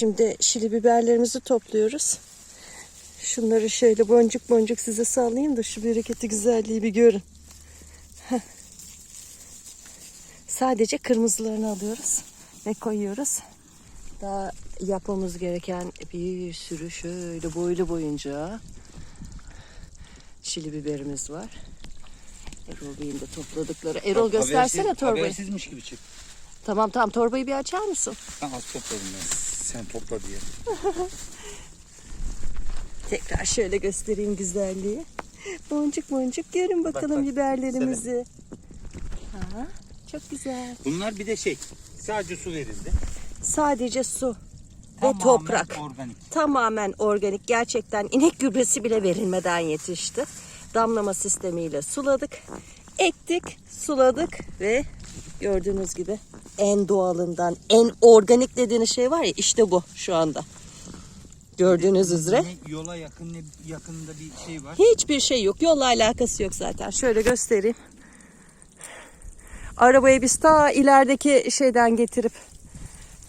Şimdi şili biberlerimizi topluyoruz. Şunları şöyle boncuk boncuk size sallayayım da şu bereketi güzelliği bir görün. Heh. Sadece kırmızılarını alıyoruz ve koyuyoruz. Daha yapmamız gereken bir sürü şöyle boylu boyunca şili biberimiz var. Erol Bey'in de topladıkları. Erol göstersene Habersiz- torbayı. Habersizmiş gibi çık. Tamam tamam torbayı bir açar mısın? Ben az topladım ben. Sen topla diye. Tekrar şöyle göstereyim güzelliği. Boncuk boncuk görün bakalım bak, biberlerimizi. Ha, çok güzel. Bunlar bir de şey. Sadece su verildi. Sadece su ve Tamamen toprak. Organik. Tamamen organik. Gerçekten inek gübresi bile verilmeden yetişti. Damlama sistemiyle suladık. Ektik, suladık ve gördüğünüz gibi en doğalından, en organik dediğiniz şey var ya işte bu şu anda. Gördüğünüz üzere. Ne yola yakın ne yakında bir şey var. Hiçbir şey yok. Yolla alakası yok zaten. Şöyle göstereyim. Arabayı biz ta ilerideki şeyden getirip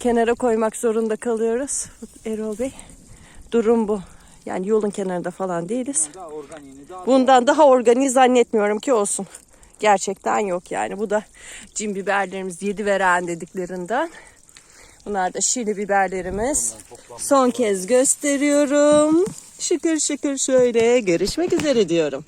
kenara koymak zorunda kalıyoruz. Erol Bey. Durum bu. Yani yolun kenarında falan değiliz. Daha organiğini daha Bundan daha organik zannetmiyorum ki olsun. Gerçekten yok yani. Bu da cin biberlerimiz yedi veren dediklerinden. Bunlar da şili biberlerimiz. Son kez gösteriyorum. Şükür şükür şöyle görüşmek üzere diyorum.